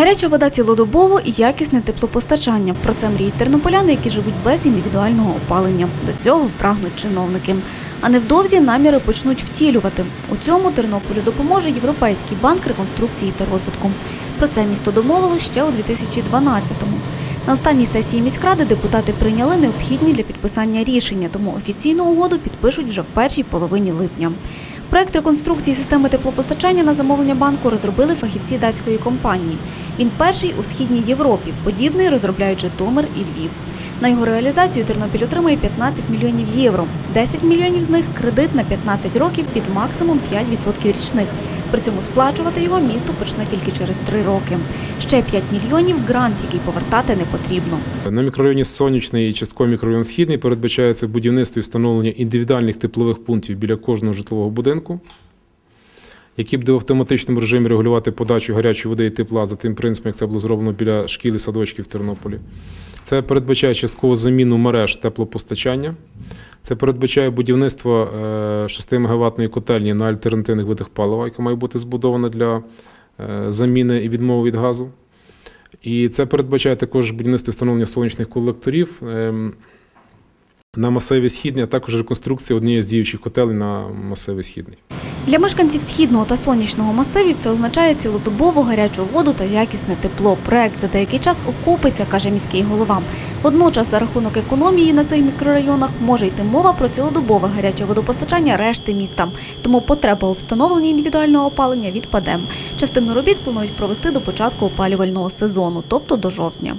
Гаряча вода цілодобово і якісне теплопостачання. Про це мріють тернополяни, які живуть без індивідуального опалення. До цього прагнуть чиновники. А невдовзі наміри почнуть втілювати. У цьому Тернополю допоможе Європейський банк реконструкції та розвитку. Про це місто домовилось ще у 2012-му. На останній сесії міськради депутати прийняли необхідні для підписання рішення, тому офіційну угоду підпишуть вже в першій половині липня. Проект реконструкції системи теплопостачання на замовлення банку розробили фахівці датської компанії. Він перший у східній Європі. Подібний розробляють Житомир і Львів. На його реалізацію Тернопіль отримає 15 мільйонів євро. 10 мільйонів з них кредит на 15 років під максимум 5% річних. При цьому сплачувати його місто почне тільки через 3 роки. Ще 5 мільйонів грант, який повертати не потрібно. На мікрорайоні Сонячний і частково мікрорайон Східний передбачається будівництво і встановлення індивідуальних теплових пунктів біля кожного житлового будинку, які буде в автоматичному режимі регулювати подачу гарячої води і тепла за тим принципом, як це було зроблено біля шкіл і садочків в Тернополі. Це передбачає часткову заміну мереж теплопостачання. Це передбачає будівництво 6 мегаваттної котельні на альтернативних видах палива, яка має бути збудована для е, заміни і відмови від газу. І це передбачає також будівництво встановлення сонячних колекторів ем, на масиві Східний, а також реконструкція однієї з діючих котелень на масиві Східний. Для мешканців східного та сонячного масивів це означає цілодобову гарячу воду та якісне тепло. Проект за деякий час окупиться, каже міський голова. Водночас, за рахунок економії на цих мікрорайонах може йти мова про цілодобове гаряче водопостачання решти міста. Тому потреба у встановленні індивідуального опалення відпаде. Частину робіт планують провести до початку опалювального сезону, тобто до жовтня.